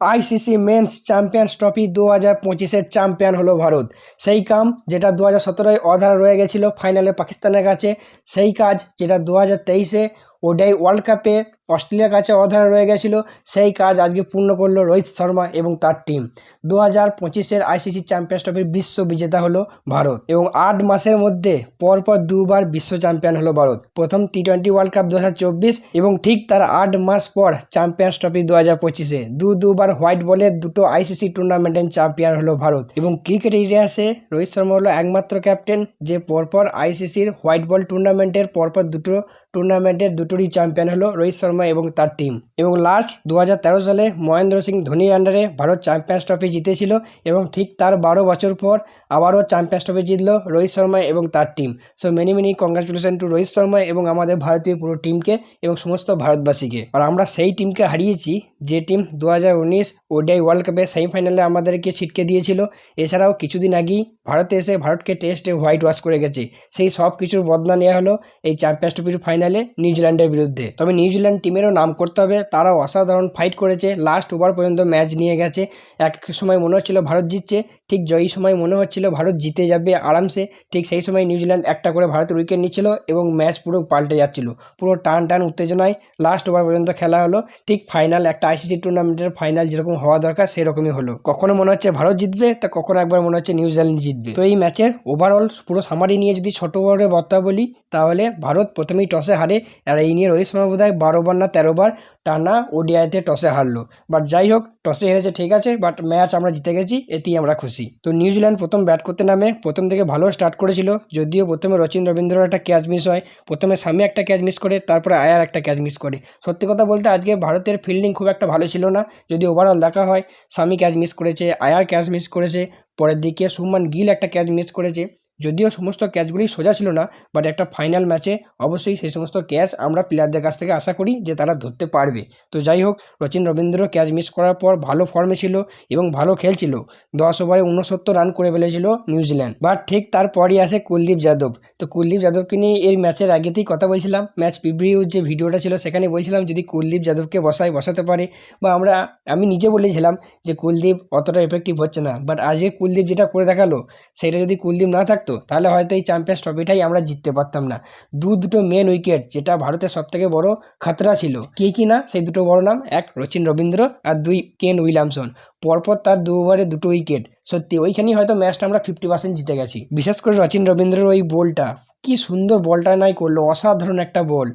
ICC men's champions trophy দু হাজার পঁচিশের চ্যাম্পিয়ন হলো ভারত। সেই কাম যেটা দু হাজার সতেরোয় অধারা রয়ে গেছিল ফাইনালে পাকিস্তানের কাছে, সেই কাজ যেটা দু হাজার তেইশে ওডাই ওয়ার্ল্ড কাপে অস্ট্রেলিয়ার কাছে অধারা রয়ে গেছিল। সেই কাজ আজকে পূর্ণ করল রোহিত শর্মা এবং তার টিম দু হাজার পঁচিশের আইসিসি চ্যাম্পিয়ন্স ট্রফির বিশ্ব বিজেতা হলো ভারত এবং আট মাসের মধ্যে পরপর দুবার বিশ্ব চ্যাম্পিয়ন হলো ভারত। প্রথম টি টোয়েন্টি ওয়ার্ল্ড কাপ দু হাজার চব্বিশ এবং ঠিক তার আট মাস পর চ্যাম্পিয়ন্স ট্রফি দু হাজার পঁচিশে। দু দুবার হোয়াইট বলের দুটো আইসিসি টুর্নামেন্টের চ্যাম্পিয়ন হলো ভারত এবং ক্রিকেট ইতিহাসে রোহিত শর্মা হলো একমাত্র ক্যাপ্টেন যে পরপর আইসিসির হোয়াইট বল টুর্নামেন্টের পরপর দুটো টুর্নামেন্টের দুটোরই চ্যাম্পিয়ন হলো রোহিত শর্মা এবং তার টিম এবং লাস্ট দু হাজার তেরো সালে মহেন্দ্র সিং ধোনির আন্ডারে ভারত চ্যাম্পিয়ন্স ট্রফি জিতেছিল এবং ঠিক তার বারো বছর পর আবারও চ্যাম্পিয়ন্স ট্রফি জিতলো রোহিত শর্মা এবং তার team so many many congratulation to Rohit Sharma এবং আমাদের ভারতীয় পুরো টিমকে এবং সমস্ত ভারতবাসীকে। আর আমরা সেই টিমকে হারিয়েছি যে টিম দু হাজার উনিশ ওডিআই ওয়ার্ল্ড কাপে সেমিফাইনালে আমাদেরকে ছিটকে দিয়েছিল। এছাড়াও কিছুদিন আগেই ভারতে এসে ভারতকে টেস্টে হোয়াইট ওয়াশ করে গেছে। সেই সব কিছুর বদলা নেওয়া হলো এই চ্যাম্পিয়ন্স ট্রফির ফাইনালে নিউজিল্যান্ডের বিরুদ্ধে। তবে নিউজিল্যান্ড টিমেরও নাম করতে হবে, তারাও অসাধারণ ফাইট করেছে। লাস্ট ওভার পর্যন্ত ম্যাচ নিয়ে গেছে। এক সময় মনে হচ্ছিল ভারত জিতছে ঠিক জয়ী সময় মনে হচ্ছিল ভারত জিতে যাবে আরামসে, ঠিক সেই সময় নিউজিল্যান্ড একটা করে ভারতের উইকেট নিচ্ছিল এবং ম্যাচ পুরো পাল্টে যাচ্ছিল। পুরো টান টান উত্তেজনায় লাস্ট ওভার পর্যন্ত খেলা হলো, ঠিক ফাইনাল একটা আইসিসি টুর্নামেন্টের ফাইনাল যেরকম হওয়া দরকার সেরকমই হলো। কখনো মনে হচ্ছে ভারত জিতবে, তা কখনো একবার মনে হচ্ছে নিউজিল্যান্ড জিতবে। তো এই ম্যাচের ওভারঅল পুরো সামারি নিয়ে যদি ছোট ওভারে বর্তা বলি, তাহলে ভারত প্রথমেই টসে হারে, আর এই নিয়ে রোহিত শর্মা বোধ হয় বারো বার না তেরো বার টানা ওডিআইতে টসে হারলো। বাট যাই হোক, টসে হেরেছে, ঠিক আছে বাট ম্যাচ আমরা জিতে গেছি, এতেই আমরা খুশি। তো নিউজিল্যান্ড প্রথম ব্যাট করতে নামে, প্রথম থেকে ভালো স্টার্ট করেছিল, যদিও প্রথমে রচিন রবীন্দ্র একটা ক্যাচ মিস হয়, প্রথমে স্বামী একটা ক্যাচ মিস করে, তারপরে আয়ার একটা ক্যাচ মিস করে। সত্যি কথা বলতে, আজকে ভারতের ফিল্ডিং খুব একটা ভালো ছিল না, যদি ওভারঅল দেখা হয় স্বামী ক্যাচ মিস করেছে, আয়ার ক্যাচ মিস করেছে, পরের দিকে সুমান গিল একটা ক্যাচ মিস করেছে যদিও সমস্ত ক্যাচগুলি সোজা ছিল না বাট একটা ফাইনাল ম্যাচে অবশ্যই সেই সমস্ত ক্যাচ আমরা প্লেয়ারদের কাছ থেকে আশা করি যে তারা ধরতে পারবে। তো যাই হোক, রচিন রবীন্দ্র ক্যাচ মিস করার পর ভালো ফর্মে ছিল এবং ভালো খেলছিল। দশ ওভারে উনসত্তর রান করে ফেলেছিল নিউজিল্যান্ড বাট ঠিক তারপরই আসে কুলদীপ যাদব। তো কুলদীপ যাদবকে নিয়ে এই ম্যাচের আগেতেই কথা বলছিলাম। ম্যাচ প্রিভিউ যে ভিডিওটা ছিল সেখানে বলছিলাম যদি কুলদীপ যাদবকে বসায় বসাতে পারে, বা আমরা, আমি নিজে বলেছিলাম যে কুলদীপ অতটা এফেক্টিভ হচ্ছে না। বাট আজকে কুলদীপ যেটা করে দেখাল, সেটা যদি কুলদীপ না থাকতো তাহলে হয়তো এই চ্যাম্পিয়ন্স ট্রফিটাই আমরা জিততে পারতাম না। দু দুটো মেন উইকেট যেটা ভারতের সবথেকে বড় খাতরা ছিল। কে কি না? সেই দুটো বড় নাম, এক রচিন রবীন্দ্র আর দুই কেন উইলিয়ামসন পরপর তার দু ওভারে দুটো উইকেট সত্যি, ওইখানেই হয়তো ম্যাচটা আমরা ফিফটি পার্সেন্ট জিতে গেছি। বিশেষ করে রচিন রবীন্দ্রের ওই বলটা, কি সুন্দর বলটা নাই করল, অসাধারণ একটা বল।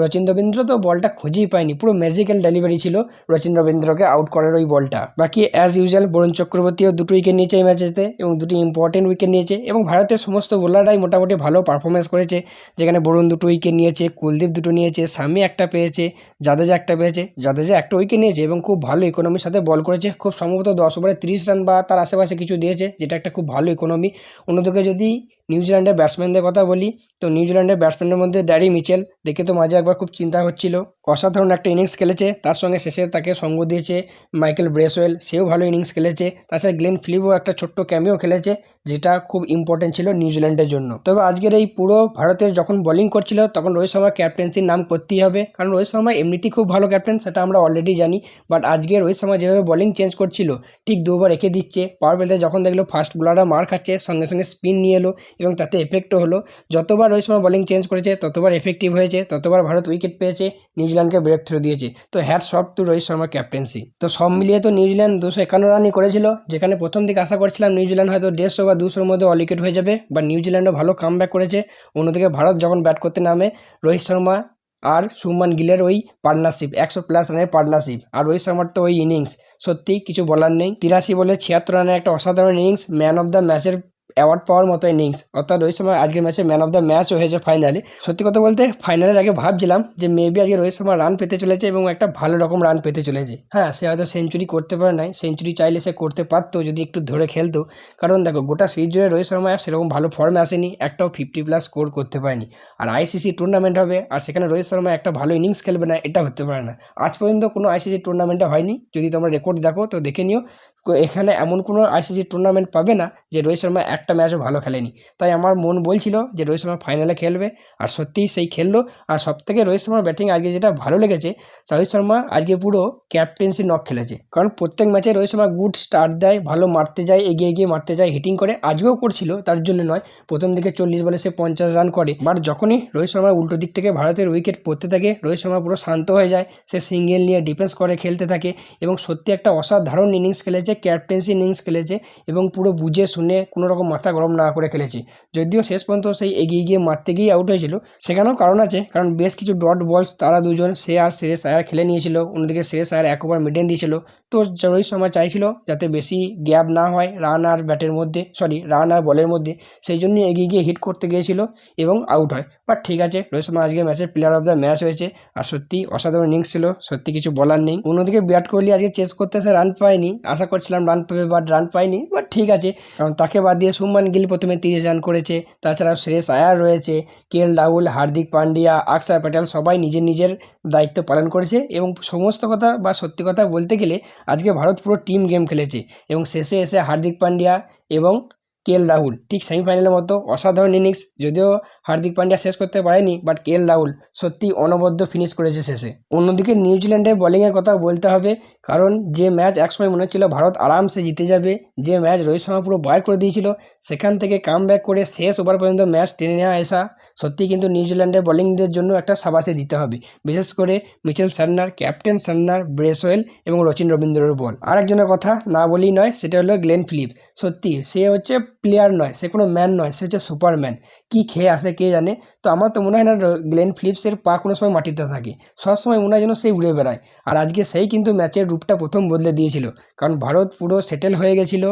রচিন রবীন্দ্র তো বলটা খুঁজেই পায়নি, পুরো ম্যাজিক্যাল ডেলিভারি ছিল রচিন রবীন্দ্রকে আউট করার ওই বলটা। বাকি অ্যাজ ইউজুয়াল বরুণ চক্রবর্তীও দুটো উইকেট নিয়েছে এই ম্যাচেতে এবং দুটি ইম্পর্টেন্ট উইকেট নিয়েছে এবং ভারতের সমস্ত বোলাররাই মোটামুটি ভালো পারফরমেন্স করেছে। যেখানে বরুণ দুটো উইকেট নিয়েছে, কুলদীপ দুটো নিয়েছে স্বামী একটা পেয়েছে, জাদেজা একটা পেয়েছে। জাদেজা একটা উইকেট নিয়েছে এবং খুব ভালো ইকোনমির সাথে বল করেছে। খুব সম্ভবত দশ ওভারে তিরিশ রান বা তার আশেপাশে কিছু দিয়েছে যেটা একটা খুব ভালো ইকোনমি অন্যদিকে যদি নিউজিল্যান্ডের ব্যাটসম্যানদের কথা বলি, তো নিউজিল্যান্ডের ব্যাটসম্যানের মধ্যে ড্যারি মিচেল, দেখে তো মাঝে একবার খুব চিন্তা হচ্ছিল। অসাধারণ একটা ইনিংস খেলেছে, তার সঙ্গে শেষে তাকে সঙ্গ দিয়েছে মাইকেল ব্রেসওয়েল, সেও ভালো ইনিংস খেলেছে। তাছাড়া গ্লেন ফিলিপও একটা ছোট্ট ক্যামিও খেলেছে, যেটা খুব ইম্পর্টেন্ট ছিল নিউজিল্যান্ডের জন্য। তবে আজকের এই পুরো ভারতের যখন বোলিং করছিল, তখন রোহিত শর্মার ক্যাপ্টেন্সির নাম করতেই হবে। কারণ রোহিত শর্মা এমনিতেই খুব ভালো ক্যাপ্টেন সেটা আমরা অলরেডি জানি। বাট আজকে রোহিত শর্মা যেভাবে বোলিং চেঞ্জ করছিল, ঠিক দুবার রেখে দিচ্ছে। পাওয়ার প্লেতে যখন দেখল ফার্স্ট বোলাররা মার খাচ্ছে, সঙ্গে সঙ্গে স্পিন নিয়ে এলো। এবং তাতে এফেক্টও হলো। যতবার রোহিত শর্মা বোলিং চেঞ্জ করেছে, ততবার এফেক্টিভ হয়েছে, ততবার ভারত উইকেট পেয়েছে, নিউজিল্যান্ডকে ব্রেক থ্রু দিয়েছে। তো হ্যাট শট টু রোহিত শর্মার ক্যাপ্টেন্সি তো সব মিলিয়ে তো নিউজিল্যান্ড দুশো একান্ন রানই করেছিল, যেখানে প্রথম দিকে আশা করছিলাম নিউজিল্যান্ড হয়তো দেড়শো বা দুশোর মধ্যে অল উইকেট হয়ে যাবে বা নিউজিল্যান্ডও ভালো কাম করেছে। অন্যদিকে ভারত যখন ব্যাট করতে নামে, রোহিত শর্মা আর সুমান গিলের ওই পার্টনারশিপ একশো প্লাস রানের পার্টনারশিপ আর রোহিত শর্মার তো ওই ইনিংস সত্যি কিছু বলার নেই। তিরাশি বলে ছিয়াত্তর রানের একটা অসাধারণ ইনিংস ম্যান অফ দ্য ম্যাচের অ্যাওয়ার্ড পাওয়ার মতো ইনিংস অর্থাৎ রোহিত শর্মা আজকের ম্যাচে ম্যান অফ দ্য ম্যাচ হয়েছে ফাইনালে সত্যি কথা বলতে ফাইনালের আগে ভাবছিলাম যে মেবি আজকে রোহিত শর্মা রান পেতে চলেছে এবং একটা ভালো রকম রান পেতে চলেছে। হ্যাঁ সে হয়তো সেঞ্চুরি করতে পারে নাই। সেঞ্চুরি চাইলে সে করতে পারতো যদি একটু ধরে খেলতো। কারণ দেখো, গোটা সিরিজ জুড়ে রোহিত শর্মা সেরকম ভালো ফর্মে আসেনি। একটাও ফিফটি প্লাস স্কোর করতে পারেনি। আর আইসিসি টুর্নামেন্ট হবে, আর সেখানে রোহিত শর্মা একটা ভালো ইনিংস খেলবে না, এটা হতে পারে না। আজ পর্যন্ত কোনো আইসিসি টুর্নামেন্টে হয়নি। যদি তোমরা রেকর্ড দেখো, তো দেখে নিও। এখানে এমন কোনো আইসিসি টুর্নামেন্ট পাবে না যে রোহিত শর্মা একটা ম্যাচও ভালো খেলেনি। তাই আমার মন বলছিল যে রোহিত শর্মা ফাইনালে খেলবে আর সত্যিই সেই খেললো। আর সবথেকে রোহিত শর্মার ব্যাটিং আজকে যেটা ভালো লেগেছে, রোহিত শর্মা আজকে পুরো ক্যাপ্টেন্সি নক খেলেছে। কারণ প্রত্যেক ম্যাচে রোহিত শর্মা গুড স্টার্ট দেয়, ভালো মারতে যায়, এগিয়ে এগিয়ে মারতে যায় হিটিং করে। আজকেও করছিল, তার জন্য নয়। প্রথম দিকে চল্লিশ বলে সে পঞ্চাশ রান করে। বাট যখনই রোহিত শর্মা উল্টো দিক থেকে ভারতের উইকেট পড়তে থাকে, রোহিত শর্মা পুরো শান্ত হয়ে যায়। সে সিঙ্গেল নিয়ে ডিফেন্স করে, খেলতে থাকে। এবং সত্যি একটা অসাধারণ ইনিংস খেলেছে। ক্যাপ্টেন্সি ইনিংস খেলেছে এবং পুরো বুঝে শুনে কোনো রকম মাথা গরম না করে খেলেছে। যদিও শেষ পর্যন্ত সেই এগিয়ে গিয়ে মারতে গিয়ে আউট হয়েছিল, সেখানেও কারণ আছে, কারণ বেশ কিছু ডট বলস তারা দুজন, সে আর শ্রেয়স আয়ার খেলে নিয়েছিল, অন্যদিকে শ্রেয়স আয়ার এক ওভার মিডেন দিয়েছিল। তো রোহিত শর্মা চাইছিল যাতে বেশি গ্যাপ না হয় রান আর ব্যাটের মধ্যে সরি রান আর বলের মধ্যে, সেই জন্য এগিয়ে গিয়ে হিট করতে গিয়েছিল এবং আউট হয়। বাট ঠিক আছে রোহিত শর্মা আজকে ম্যাচের প্লেয়ার অফ দ্য ম্যাচ হয়েছে, আর সত্যি অসাধারণ ইনিংস ছিল, সত্যি কিছু বলার নেই। অন্যদিকে বিরাট কোহলি আজকে চেস করতে এসে রান পায়নি, আশা করছিলাম রান পাবে বাট রান পায়নি বাট ঠিক আছে। কারণ তাকে বাদ দিয়ে সুমান গিল প্রথমে তিরিশ রান করেছে, তাছাড়া শ্রেয়স আয়ার রয়েছে, কে এল রাহুল, হার্দিক পান্ডিয়া, আকসার প্যাটেল সবাই নিজের নিজের দায়িত্ব পালন করেছে এবং সমস্ত কথা বা সত্যি কথা বলতে গেলে আজকে ভারত পুরো টিম গেম খেলেছে এবং শেষে এসে হার্দিক পান্ডিয়া এবং কে এল রাহুল? ঠিক সেমিফাইনালের মতো অসাধারণ ইনিংস যদিও হার্দিক পান্ডিয়া শেষ করতে পারেনি বাট কে এল রাহুল সত্যি অনবদ্য ফিনিশ করেছে শেষে। অন্যদিকে নিউজিল্যান্ডের বোলিংয়ের কথা বলতে হবে, কারণ যে ম্যাচ একসময় মনে হচ্ছিল ভারত আরামসে জিতে যাবে, যে ম্যাচ রোহিত শর্মা পুরো বার করে দিয়েছিল, সেখান থেকে কাম করে শেষ ওভার পর্যন্ত ম্যাচ টেনে নেওয়া আসা সত্যি কিন্তু নিউজিল্যান্ডের বোলিংদের জন্য একটা সাবাসে দিতে হবে, বিশেষ করে Mitchell Santner, captain Santner Bracewell এবং রচিন রবীন্দ্রর বল আরেকজনের কথা না বলেই নয়, সেটা হলো গ্লেন ফিলিপ। সত্যি, সে হচ্ছে প্লেয়ার নয়, সে কোনো ম্যান নয়, সে হচ্ছে সুপারম্যান কী খেয়ে আসে কে জানে? তো আমার তো মনে হয় না গ্লেন ফিলিপসের পা কোনো সময় মাটিতে থাকে। সবসময় মনে হয় যেন সে উড়ে বেড়ায়। আর আজকে সেই কিন্তু ম্যাচের রূপটা প্রথম বদলে দিয়েছিল। কারণ ভারত পুরো সেটেল হয়ে গেছিল।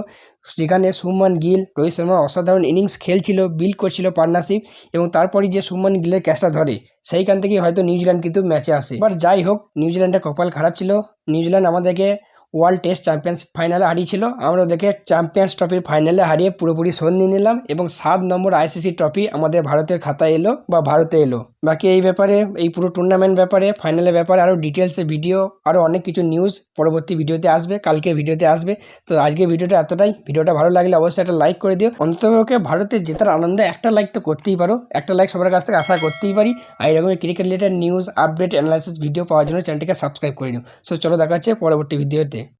যেখানে সুমন গিল রোহিত শর্মা অসাধারণ ইনিংস খেলছিল বিল করছিল পার্টনারশিপ এবং তারপরই যে সুমন গিলের ক্যাচটা ধরে, সেইখান থেকেই হয়তো নিউজিল্যান্ড কিন্তু ম্যাচে আসে। এবার যাই হোক নিউজিল্যান্ডের কপাল খারাপ ছিল। নিউজিল্যান্ড আমাদেরকে ওয়ার্ল্ড টেস্ট চ্যাম্পিয়ন্স ফাইনালে হারিয়েছিল। আমরা ওদেরকে চ্যাম্পিয়ন্স ট্রফির ফাইনালে হারিয়ে পুরোপুরি শোধ নিয়ে নিলাম এবং সাত নম্বর আইসিসি ট্রফি আমাদের ভারতের খাতায় এলো বা ভারতে এলো। বাকি এই ব্যাপারে, এই পুরো টুর্নামেন্ট ব্যাপারে ফাইনালের ব্যাপারে আরও ডিটেলসে ভিডিও আরও অনেক কিছু নিউজ পরবর্তী ভিডিওতে আসবে কালকে ভিডিওতে আসবে। তো আজকে ভিডিওটা এতটাই। ভিডিওটা ভালো লাগলে অবশ্যই একটা লাইক করে দিও। অন্ততপক্ষে ভারতের জেতার আনন্দে একটা লাইক তো করতেই পারো। একটা লাইক সবার কাছ থেকে আশা করতেই পারি। আর এরকম cricket related news update analysis video পাওয়ার জন্য চ্যানেলটিকে সাবস্ক্রাইব করে নিও। সো চলো দেখা হচ্ছে পরবর্তী ভিডিওতে